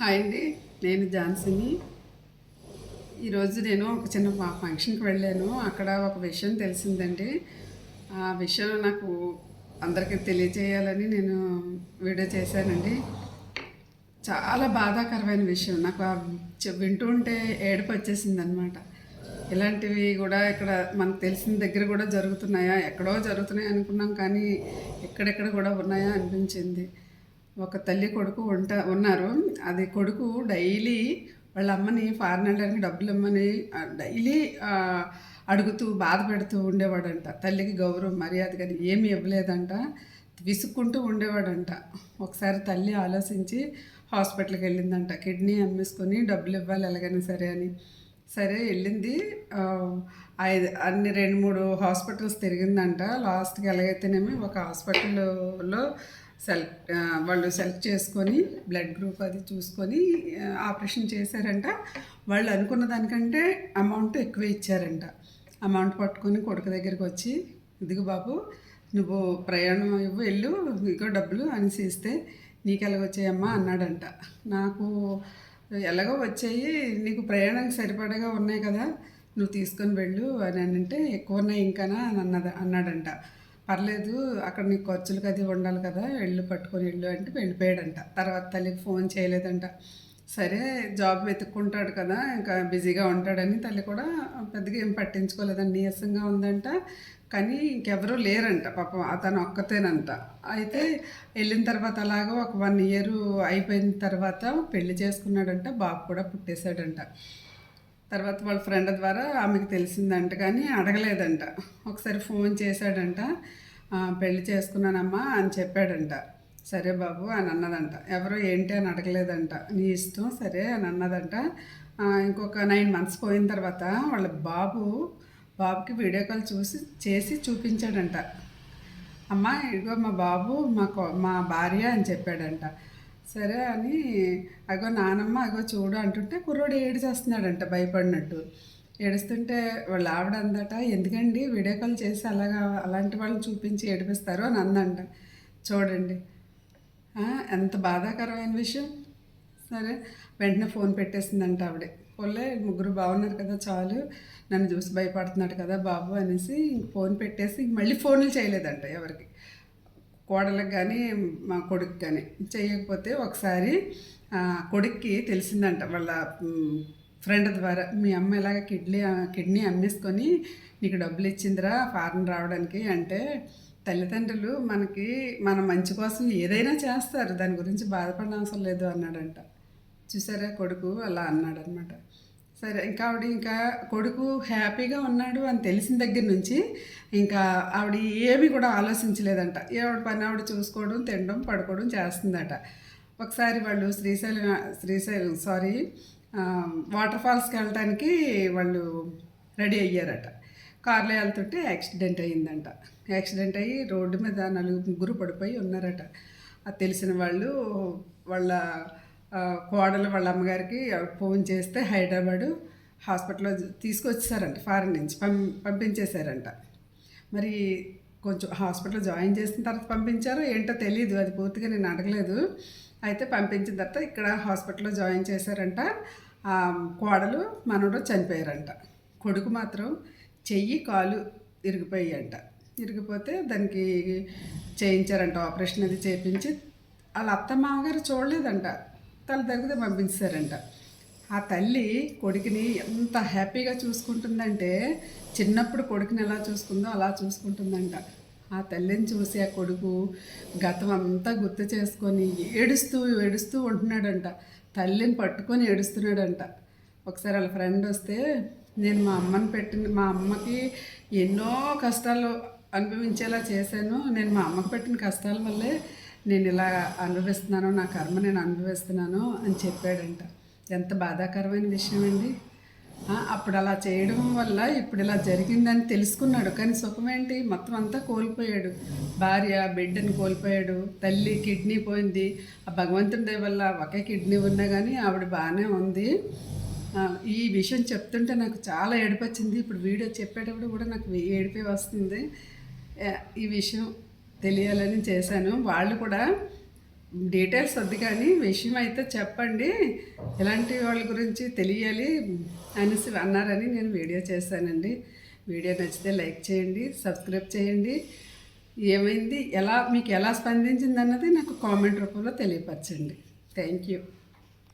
Hi అండి నేను ఝాన్సీని ఈరోజు నేను ఒక చిన్న ఫంక్షన్కి వెళ్ళాను. అక్కడ ఒక విషయం తెలిసిందండి. ఆ విషయం నాకు అందరికీ తెలియజేయాలని నేను వీడియో చేశానండి. చాలా బాధాకరమైన విషయం. నాకు వింటూ ఉంటే ఏడుపు వచ్చేసింది అనమాట ఇలాంటివి కూడా ఇక్కడ మనకు తెలిసిన దగ్గర కూడా జరుగుతున్నాయా? ఎక్కడో జరుగుతున్నాయి అనుకున్నాం కానీ ఎక్కడెక్కడ కూడా ఉన్నాయా అనిపించింది. ఒక తల్లి కొడుకు ఉంట ఉన్నారు. అది కొడుకు డైలీ వాళ్ళ అమ్మని ఫారెన్ వెళ్ళడానికి డబ్బులు ఇమ్మని డైలీ అడుగుతూ బాధ పెడుతూ ఉండేవాడంట. తల్లికి గౌరవం మర్యాద కానీ ఏమి ఇవ్వలేదంట. విసుక్కుంటూ ఉండేవాడంట. ఒకసారి తల్లి ఆలోచించి హాస్పిటల్కి వెళ్ళిందంట. కిడ్నీ అమ్మేసుకొని డబ్బులు ఇవ్వాలి ఎలాగైనా సరే అని. సరే వెళ్ళింది. ఐదు అన్ని రెండు మూడు హాస్పిటల్స్ తిరిగిందంట. లాస్ట్కి ఎలాగైతేనేమి ఒక హాస్పిటల్లో సెలెక్ట్ వాళ్ళు సెలెక్ట్ చేసుకొని బ్లడ్ గ్రూప్ అది చూసుకొని ఆపరేషన్ చేశారంట. వాళ్ళు అనుకున్న దానికంటే అమౌంట్ ఎక్కువ ఇచ్చారంట. అమౌంట్ పట్టుకొని కొడుకు దగ్గరికి వచ్చి ఇదిగో బాబు నువ్వు ప్రయాణం ఇవ్వు వెళ్ళు ఇదిగో డబ్బులు అనేసి ఇస్తే నీకు ఎలాగొచ్చాయమ్మా అన్నాడంట. నాకు ఎలాగో వచ్చాయి నీకు ప్రయాణానికి సరిపడగా ఉన్నాయి కదా నువ్వు తీసుకొని వెళ్ళు అని అంటే ఎక్కువ ఉన్నాయి ఇంకానా అని అన్నద అన్నాడంట. పర్లేదు అక్కడ నీకు ఖర్చులకు అది ఉండాలి కదా వెళ్ళి పట్టుకొని వెళ్ళు అంటే వెళ్ళిపోయాడంట. తర్వాత తల్లికి ఫోన్ చేయలేదంట. సరే జాబ్ వెతుక్కుంటాడు కదా ఇంకా బిజీగా ఉంటాడని తల్లి కూడా పెద్దగా ఏం పట్టించుకోలేదండి నీరసంగా ఉందంట కానీ ఇంకెవరూ లేరంట పాపం అతను ఒక్కతేనంట. అయితే వెళ్ళిన తర్వాత అలాగో ఒక వన్ ఇయర్ అయిపోయిన తర్వాత పెళ్ళి చేసుకున్నాడంట బాబు కూడా పుట్టేశాడంట. తర్వాత వాళ్ళ ఫ్రెండ్ ద్వారా ఆమెకు తెలిసిందంట కానీ అడగలేదంట. ఒకసారి ఫోన్ చేశాడంట పెళ్ళి చేసుకున్నానమ్మా అని చెప్పాడంట. సరే బాబు అని అన్నదంట. ఎవరు ఏంటి అని అడగలేదంట. నీ ఇష్టం సరే అని అన్నదంట. ఇంకొక నైన్ మంత్స్ పోయిన తర్వాత వాళ్ళ బాబు బాబుకి వీడియో కాల్ చూసి చేసి చూపించాడంట. అమ్మ ఇదిగో మా బాబు మా మా భార్య అని చెప్పాడంట. సరే అని అగో నానమ్మ అగో చూడు అంటుంటే కుర్రోడు ఏడు చేస్తున్నాడంట భయపడినట్టు. ఏడుస్తుంటే వాళ్ళ ఆవిడ అందట ఎందుకండి వీడియో కాల్ చేసి అలాగా అలాంటి వాళ్ళని చూపించి ఏడిపిస్తారు? అని అందంట. చూడండి. ఎంత బాధాకరమైన విషయం. సరే వెంటనే ఫోన్ పెట్టేసిందంట ఆవిడే. పోలే ముగ్గురు బాగున్నారు కదా చాలు. నన్ను చూసి భయపడుతున్నాడు కదా బాబు అనేసి ఫోన్ పెట్టేసి మళ్ళీ ఫోన్లు చేయలేదంట ఎవరికి. కోడలకు కానీ మా కొడుకు కానీ చేయకపోతే ఒకసారి కొడుక్కి తెలిసిందంట వాళ్ళ ఫ్రెండ్ ద్వారా మీ అమ్మ ఇలాగ కిడ్నీ కిడ్నీ అమ్మేసుకొని నీకు డబ్బులు ఇచ్చిందిరా ఫారెన్ రావడానికి అంటే తల్లిదండ్రులు మనకి మన మంచి కోసం ఏదైనా చేస్తారు దాని గురించి బాధపడిన అవసరం లేదు అన్నాడంట. చూసారా కొడుకు? అలా అన్నాడనమాట. సరే ఇంకా ఆవిడ ఇంకా కొడుకు హ్యాపీగా ఉన్నాడు అని తెలిసిన దగ్గర నుంచి ఇంకా ఆవిడ ఏమీ కూడా ఆలోచించలేదంట. ఆవిడ పని ఆవిడ చూసుకోవడం తినడం పడుకోవడం చేస్తుందట. ఒకసారి వాళ్ళు శ్రీశైలం శ్రీశైలం సారీ వాటర్ ఫాల్స్కి వెళ్ళటానికి వాళ్ళు రెడీ అయ్యారట. కార్లో వెళ్తుంటే యాక్సిడెంట్ అయ్యిందంట. యాక్సిడెంట్ అయ్యి రోడ్డు మీద నలుగురు ముగ్గురు పడిపోయి ఉన్నారట. అది తెలిసిన వాళ్ళు వాళ్ళ కోడలు వాళ్ళ అమ్మగారికి ఫోన్ చేస్తే హైదరాబాదు హాస్పిటల్లో తీసుకొచ్చేసారంట ఫారెన్ నుంచి పం పంపించేశారంట. మరి కొంచెం హాస్పిటల్ జాయిన్ చేసిన తర్వాత పంపించారో ఏంటో తెలియదు అది పూర్తిగా నేను అడగలేదు. అయితే పంపించిన తర్వాత ఇక్కడ హాస్పిటల్లో జాయిన్ చేశారంట. కోడలు మనవడు చనిపోయారంట. కొడుకు మాత్రం చెయ్యి కాలు ఇరిగిపోయాయంట. ఇరిగిపోతే దానికి చేయించారంట ఆపరేషన్ అది చేయించి వాళ్ళ అత్త మామగారు చూడలేదంట. తల తగ్గితే పంపించారంట. ఆ తల్లి కొడుకుని ఎంత హ్యాపీగా చూసుకుంటుందంటే చిన్నప్పుడు కొడుకుని ఎలా చూసుకుందో అలా చూసుకుంటుందంట. ఆ తల్లిని చూసి ఆ కొడుకు గతం అంతా గుర్తు చేసుకొని ఏడుస్తూ ఏడుస్తూ ఉంటున్నాడంట. తల్లిని పట్టుకొని ఏడుస్తున్నాడంట. ఒకసారి వాళ్ళ ఫ్రెండ్ వస్తే నేను మా అమ్మని పెట్టిన మా అమ్మకి ఎన్నో కష్టాలు అనుభవించేలా చేశాను. నేను మా అమ్మకి పెట్టిన కష్టాల వల్లే నేను ఇలా అనుభవిస్తున్నాను నా కర్మ నేను అనుభవిస్తున్నాను అని చెప్పాడంట. ఎంత బాధాకరమైన విషయం అండి. అప్పుడు అలా చేయడం వల్ల ఇప్పుడు ఇలా జరిగిందని తెలుసుకున్నాడు. కానీ సుఖమేంటి మొత్తం అంతా కోల్పోయాడు. భార్య బిడ్డని కోల్పోయాడు. తల్లి కిడ్నీ పోయింది. ఆ భగవంతుడి దయ వల్ల ఒకే కిడ్నీ ఉన్నా కానీ ఆవిడ బాగానే ఉంది. ఈ విషయం చెప్తుంటే నాకు చాలా ఏడిపచ్చింది. ఇప్పుడు వీడియో చెప్పేటప్పుడు కూడా నాకు ఏడిపే వస్తుంది. ఈ విషయం తెలియాలని చేశాను. వాళ్ళు కూడా డీటెయిల్స్ వద్దు కానీ విషయం అయితే చెప్పండి. ఇలాంటి వాళ్ళ గురించి తెలియాలి అనేసి అన్నారని నేను వీడియో చేశానండి. వీడియో నచ్చితే లైక్ చేయండి సబ్స్క్రైబ్ చేయండి. ఏమైంది ఎలా మీకు ఎలా స్పందించింది అన్నది నాకు కామెంట్ రూపంలో తెలియపరచండి. Thank you.